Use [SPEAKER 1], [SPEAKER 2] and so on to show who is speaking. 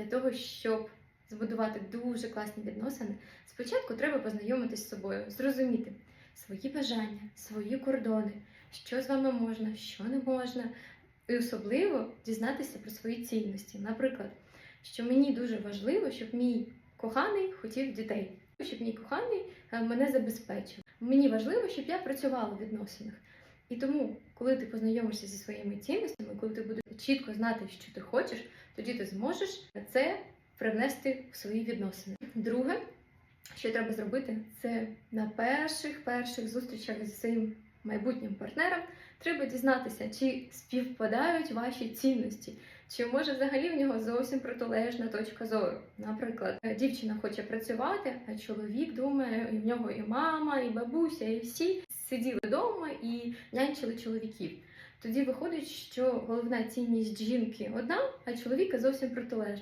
[SPEAKER 1] для того, щоб збудувати дуже класні відносини, спочатку треба познайомитись з собою, зрозуміти свої бажання, свої кордони, що з вами можна, що не можна, і особливо дізнатися про свої цінності. Наприклад, що мені дуже важливо, щоб мій коханий хотів дітей, щоб мій коханий е, мене забезпечив. Мені важливо, щоб я працювала в відносинах. І тому, коли ти познайомишся зі своїми цінностями, коли ти будеш чітко знати, що ти хочеш, тоді ти зможеш це привнести в свої відносини. Друге, що треба зробити, це на перших перших зустрічах зі своїм майбутнім партнером треба дізнатися, чи співпадають ваші цінності, чи може взагалі в нього зовсім протилежна точка зору. Наприклад, дівчина хоче працювати, а чоловік думає, і в нього і мама, і бабуся, і всі сиділи вдома і нянчили чоловіків. Тоді виходить, що головна цінність жінки одна, а чоловіка зовсім протилежна.